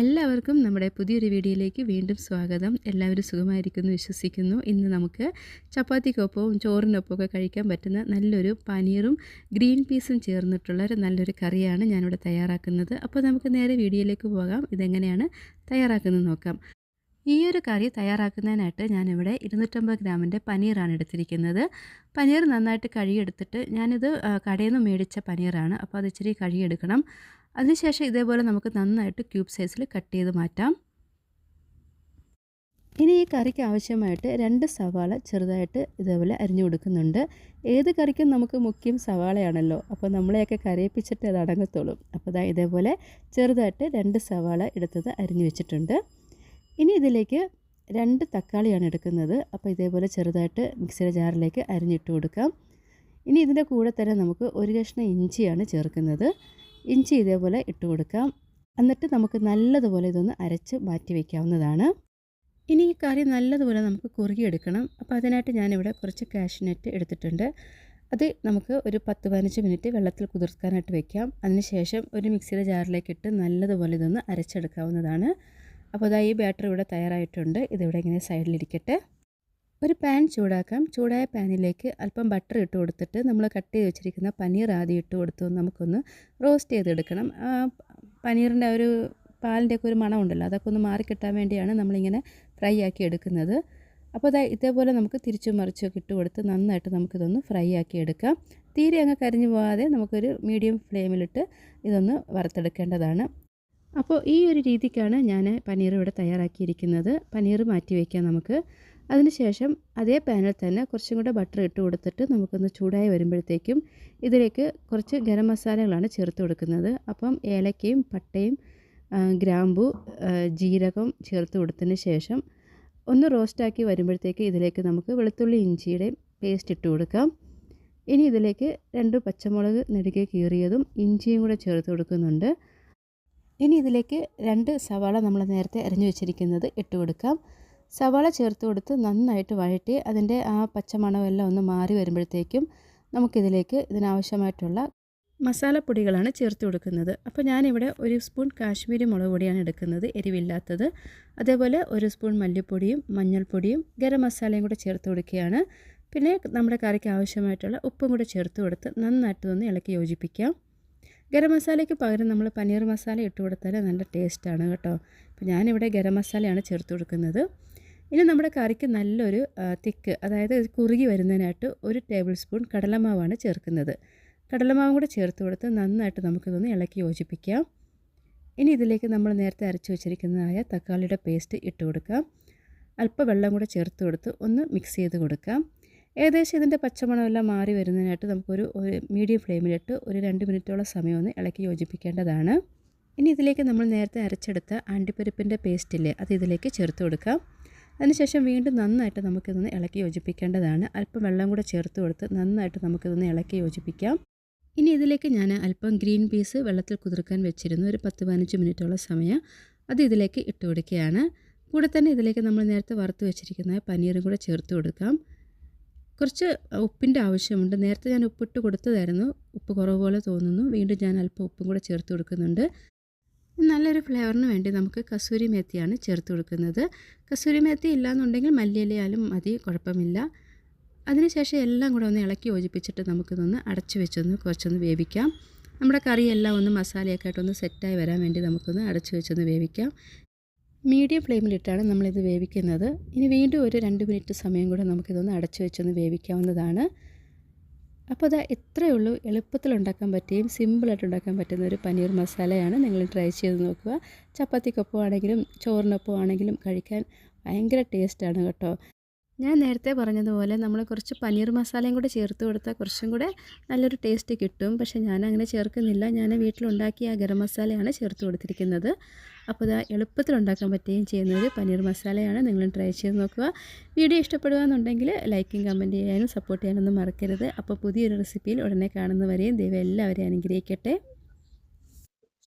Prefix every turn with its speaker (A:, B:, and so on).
A: എല്ലാവർക്കും നമ്മുടെ പുതിയൊരു വീഡിയോയിലേക്ക് വീണ്ടും സ്വാഗതം. എല്ലാവരും സുഖമായിരിക്കുന്നു വിശ്വസിക്കുന്നു. ഇന്ന് നമുക്ക് ചപ്പാത്തിക്കൊപ്പവും ചോറിനൊപ്പമൊക്കെ കഴിക്കാൻ പറ്റുന്ന നല്ലൊരു പനീറും ഗ്രീൻ പീസും ചേർന്നിട്ടുള്ള ഒരു നല്ലൊരു കറിയാണ് ഞാനിവിടെ തയ്യാറാക്കുന്നത്. അപ്പോൾ നമുക്ക് നേരെ വീഡിയോയിലേക്ക് പോകാം. ഇതെങ്ങനെയാണ് തയ്യാറാക്കുന്നത് നോക്കാം. ഈ ഒരു കറി തയ്യാറാക്കുന്നതിനായിട്ട് ഞാനിവിടെ ഇരുന്നൂറ്റമ്പത് ഗ്രാമിന്റെ പനീറാണ് എടുത്തിരിക്കുന്നത്. പനീർ നന്നായിട്ട് കഴുകിയെടുത്തിട്ട് ഞാനിത് കടയിൽ നിന്ന് മേടിച്ച പനീറാണ്. അപ്പോൾ അത് ഇച്ചിരി കഴുകിയെടുക്കണം. അതിനുശേഷം ഇതേപോലെ നമുക്ക് നന്നായിട്ട് ക്യൂബ് സൈസിൽ കട്ട് ചെയ്ത് മാറ്റാം. ഇനി ഈ കറിക്ക് ആവശ്യമായിട്ട് രണ്ട് സവാള ചെറുതായിട്ട് ഇതേപോലെ അരിഞ്ഞു കൊടുക്കുന്നുണ്ട്. ഏത് കറിക്കും നമുക്ക് മുഖ്യം സവാളയാണല്ലോ. അപ്പോൾ നമ്മളെയൊക്കെ കരയിപ്പിച്ചിട്ട് അത് അടങ്ങത്തുള്ളൂ അപ്പോൾ ഇതേപോലെ ചെറുതായിട്ട് രണ്ട് സവാള എടുത്തത് അരിഞ്ഞു വെച്ചിട്ടുണ്ട്. ഇനി ഇതിലേക്ക് രണ്ട് തക്കാളിയാണ് എടുക്കുന്നത്. അപ്പോൾ ഇതേപോലെ ചെറുതായിട്ട് മിക്സിയുടെ ജാറിലേക്ക് അരിഞ്ഞിട്ട് കൊടുക്കാം. ഇനി ഇതിന്റെ കൂടെ തന്നെ നമുക്ക് ഒരു കഷ്ണം ഇഞ്ചിയാണ് ചേർക്കുന്നത്. ഇഞ്ചി ഇതേപോലെ ഇട്ട് കൊടുക്കാം. എന്നിട്ട് നമുക്ക് നല്ലതുപോലെ ഇതൊന്ന് അരച്ച് മാറ്റി വയ്ക്കാവുന്നതാണ് ഇനി ഈ കറി നല്ലതുപോലെ നമുക്ക് കുറുകിയെടുക്കണം. അപ്പോൾ അതിനായിട്ട് ഞാനിവിടെ കുറച്ച് കാഷ്നട്ട് എടുത്തിട്ടുണ്ട്. അത് നമുക്ക് ഒരു പത്ത് പതിനഞ്ച് മിനിറ്റ് വെള്ളത്തിൽ കുതിർക്കാനായിട്ട് വെക്കാം. അതിനുശേഷം ഒരു മിക്സിയുടെ ജാറിലേക്ക് ഇട്ട് നല്ലതുപോലെ ഇതൊന്ന് അരച്ചെടുക്കാവുന്നതാണ്. അപ്പോൾ അതാ ഈ ബാറ്ററി ഇവിടെ തയ്യാറായിട്ടുണ്ട്. ഇതിവിടെ ഇങ്ങനെ സൈഡിലിരിക്കട്ടെ. ഒരു പാൻ ചൂടാക്കാം. ചൂടായ പാനിലേക്ക് അല്പം ബട്ടർ ഇട്ട് കൊടുത്തിട്ട് നമ്മൾ കട്ട് ചെയ്ത് വെച്ചിരിക്കുന്ന പനീർ ആദ്യം ഇട്ട് കൊടുത്ത് നമുക്കൊന്ന് റോസ്റ്റ് ചെയ്തെടുക്കണം. പനീറിന്റെ ഒരു പാലിന്റെ ഒക്കെ ഒരു മണം ഉണ്ടല്ലോ അതൊക്കെ ഒന്ന് മാറിക്കിട്ടാൻ വേണ്ടിയാണ് നമ്മളിങ്ങനെ ഫ്രൈ ആക്കി എടുക്കുന്നത്. അപ്പോൾ അതാ ഇതേപോലെ നമുക്ക് തിരിച്ചു മറിച്ചൊക്കെ ഇട്ട് കൊടുത്ത് നന്നായിട്ട് നമുക്കിതൊന്ന് ഫ്രൈ ആക്കി എടുക്കാം. തീരെ അങ്ങ് കരിഞ്ഞു പോകാതെ നമുക്കൊരു മീഡിയം ഫ്ലെയിമിലിട്ട് ഇതൊന്ന് വറുത്തെടുക്കേണ്ടതാണ്. അപ്പോൾ ഈ ഒരു രീതിക്കാണ് ഞാൻ പനീർ ഇവിടെ തയ്യാറാക്കിയിരിക്കുന്നത്. പനീർ മാറ്റി വയ്ക്കാം നമുക്ക്. അതിനുശേഷം അതേ പാനിൽ തന്നെ കുറച്ചും കൂടെ ബട്ടർ ഇട്ട് കൊടുത്തിട്ട് നമുക്കൊന്ന് ചൂടായി വരുമ്പോഴത്തേക്കും ഇതിലേക്ക് കുറച്ച് ഗരം മസാലകളാണ് ചേർത്ത് കൊടുക്കുന്നത്. അപ്പം ഏലക്കയും പട്ടയും ഗ്രാമ്പു ജീരകം ചേർത്ത് കൊടുത്തതിന് ശേഷം ഒന്ന് റോസ്റ്റാക്കി വരുമ്പോഴത്തേക്ക് ഇതിലേക്ക് നമുക്ക് വെളുത്തുള്ളി ഇഞ്ചിയുടെയും പേസ്റ്റ് ഇട്ട് കൊടുക്കാം. ഇനി ഇതിലേക്ക് രണ്ട് പച്ചമുളക് നെടുകെ കീറിയതും ഇഞ്ചിയും കൂടെ ചേർത്ത് കൊടുക്കുന്നുണ്ട്. ഇനി ഇതിലേക്ക് രണ്ട് സവാള നമ്മൾ നേരത്തെ അരിഞ്ഞു വെച്ചിരിക്കുന്നത് ഇട്ട് കൊടുക്കാം. സവാള ചേർത്ത് കൊടുത്ത് നന്നായിട്ട് വഴറ്റി അതിന്റെ ആ പച്ചമണമെല്ലാം ഒന്ന് മാറി വരുമ്പോഴത്തേക്കും നമുക്കിതിലേക്ക് ഇതിനാവശ്യമായിട്ടുള്ള മസാലപ്പൊടികളാണ് ചേർത്ത് കൊടുക്കുന്നത്. അപ്പോൾ ഞാനിവിടെ ഒരു സ്പൂൺ കാശ്മീരി മുളക് പൊടിയാണ് എടുക്കുന്നത് എരിവില്ലാത്തത്. അതേപോലെ ഒരു സ്പൂൺ മല്ലിപ്പൊടിയും മഞ്ഞൾപ്പൊടിയും ഗരം മസാലയും കൂടെ ചേർത്ത് കൊടുക്കുകയാണ്. പിന്നെ നമ്മുടെ കറിക്ക് ആവശ്യമായിട്ടുള്ള ഉപ്പും കൂടെ ചേർത്ത് കൊടുത്ത് നന്നായിട്ട് ഒന്ന് ഇളക്കി യോജിപ്പിക്കാം. ഗരം മസാലയ്ക്ക് പകരം നമ്മൾ പനീർ മസാല ഇട്ട് കൊടുത്താൽ നല്ല ടേസ്റ്റാണ് കേട്ടോ. അപ്പോൾ ഞാനിവിടെ ഗരം മസാലയാണ് ചേർത്ത് കൊടുക്കുന്നത്. ഇനി നമ്മുടെ കറിക്ക് നല്ലൊരു തിക്ക് അതായത് കുറുകി വരുന്നതിനായിട്ട് ഒരു ടേബിൾ സ്പൂൺ കടലമാവാണ് ചേർക്കുന്നത്. കടലമാവും കൂടെ ചേർത്ത് കൊടുത്ത് നന്നായിട്ട് നമുക്കിതൊന്ന് ഇളക്കി യോജിപ്പിക്കാം. ഇനി ഇതിലേക്ക് നമ്മൾ നേരത്തെ അരച്ച് വെച്ചിരിക്കുന്നതായ തക്കാളിയുടെ പേസ്റ്റ് ഇട്ട് കൊടുക്കാം. അല്പം വെള്ളം കൂടെ ചേർത്ത് കൊടുത്ത് ഒന്ന് മിക്സ് ചെയ്ത് കൊടുക്കാം. ഏകദേശം ഇതിന്റെ പച്ചമണമെല്ലാം മാറി വരുന്നതിനായിട്ട് നമുക്കൊരു മീഡിയം ഫ്ലെയിമിലിട്ട് ഒരു രണ്ട് മിനിറ്റോളം സമയം ഒന്ന് ഇളക്കി യോജിപ്പിക്കേണ്ടതാണ്. ഇനി ഇതിലേക്ക് നമ്മൾ നേരത്തെ അരച്ചെടുത്ത അണ്ടിപ്പരിപ്പിന്റെ പേസ്റ്റില്ലേ അത് ഇതിലേക്ക് ചേർത്ത് കൊടുക്കാം. അതിനുശേഷം വീണ്ടും നന്നായിട്ട് നമുക്കിതൊന്ന് ഇളക്കി യോജിപ്പിക്കേണ്ടതാണ്. അല്പം വെള്ളം കൂടെ ചേർത്ത് കൊടുത്ത് നന്നായിട്ട് നമുക്കിതൊന്ന് ഇളക്കി യോജിപ്പിക്കാം. ഇനി ഇതിലേക്ക് ഞാൻ അല്പം ഗ്രീൻ പീസ് വെള്ളത്തിൽ കുതിർക്കാൻ വെച്ചിരുന്നു. ഒരു പത്ത് പതിനഞ്ച് മിനിറ്റോളം സമയം അത് ഇതിലേക്ക് ഇട്ട് കൊടുക്കുകയാണ്. കൂടെ തന്നെ ഇതിലേക്ക് നമ്മൾ നേരത്തെ വറുത്ത് വെച്ചിരിക്കുന്ന പനീറും കൂടെ ചേർത്ത് കൊടുക്കാം. കുറച്ച് ഉപ്പിന്റെ ആവശ്യമുണ്ട്. നേരത്തെ ഞാൻ ഉപ്പിട്ട് കൊടുത്തതായിരുന്നു. ഉപ്പ് കുറവ് പോലെ തോന്നുന്നു. വീണ്ടും ഞാൻ അല്പം ഉപ്പും കൂടെ ചേർത്ത് കൊടുക്കുന്നുണ്ട്. നല്ലൊരു ഫ്ലേവറിന് വേണ്ടി നമുക്ക് കസൂരി മേത്തിയാണ് ചേർത്ത് കൊടുക്കുന്നത്. കസൂരി മേത്തി ഇല്ലാന്നുണ്ടെങ്കിൽ മല്ലിയിലയാലും മതി കുഴപ്പമില്ല. അതിനുശേഷം എല്ലാം കൂടെ ഒന്ന് ഇളക്കി യോജിപ്പിച്ചിട്ട് നമുക്കിതൊന്ന് അടച്ചു വെച്ചൊന്ന് കുറച്ചൊന്ന് വേവിക്കാം. നമ്മുടെ കറിയെല്ലാം ഒന്ന് മസാലയൊക്കെ ആയിട്ടൊന്ന് സെറ്റായി വരാൻ വേണ്ടി നമുക്കൊന്ന് അടച്ചു വെച്ചൊന്ന് വേവിക്കാം. മീഡിയം ഫ്ലെയിമിലിട്ടാണ് നമ്മളിത് വേവിക്കുന്നത്. ഇനി വീണ്ടും ഒരു രണ്ട് മിനിറ്റ് സമയം കൂടെ നമുക്കിതൊന്ന് അടച്ചു വെച്ചൊന്ന് വേവിക്കാവുന്നതാണ്. അപ്പോൾ അതാ ഇത്രയേ ഉള്ളൂ. എളുപ്പത്തിൽ ഉണ്ടാക്കാൻ പറ്റുകയും സിമ്പിളായിട്ട് ഉണ്ടാക്കാൻ പറ്റുന്ന ഒരു പനീർ മസാലയാണ്. നിങ്ങൾ ട്രൈ ചെയ്ത് നോക്കുക. ചപ്പാത്തിക്കൊപ്പം ആണെങ്കിലും ചോറിനൊപ്പം ആണെങ്കിലും കഴിക്കാൻ ഭയങ്കര ടേസ്റ്റാണ് കേട്ടോ. ഞാൻ നേരത്തെ പറഞ്ഞതുപോലെ നമ്മൾ കുറച്ച് പനീർ മസാലയും കൂടെ ചേർത്ത് കൊടുത്താൽ കുറച്ചും കൂടെ നല്ലൊരു ടേസ്റ്റ് കിട്ടും. പക്ഷേ ഞാൻ അങ്ങനെ ചേർക്കുന്നില്ല. ഞാൻ വീട്ടിലുണ്ടാക്കിയ ഗരം മസാലയാണ് ചേർത്ത് കൊടുത്തിരിക്കുന്നത്. അപ്പോൾ ഇത് എളുപ്പത്തിൽ ഉണ്ടാക്കാൻ പറ്റുകയും ചെയ്യുന്നത് പനീർ മസാലയാണ്. നിങ്ങൾ ട്രൈ ചെയ്ത് നോക്കുക. വീഡിയോ ഇഷ്ടപ്പെടുകയെന്നുണ്ടെങ്കിൽ ലൈക്കും കമന്റ് ചെയ്യാനും സപ്പോർട്ട് ചെയ്യാനൊന്നും മറക്കരുത്. അപ്പോൾ പുതിയൊരു റെസിപ്പിയിൽ ഉടനെ കാണുന്നവരെയും ദൈവം എല്ലാവരെയും അനുഗ്രഹിക്കട്ടെ.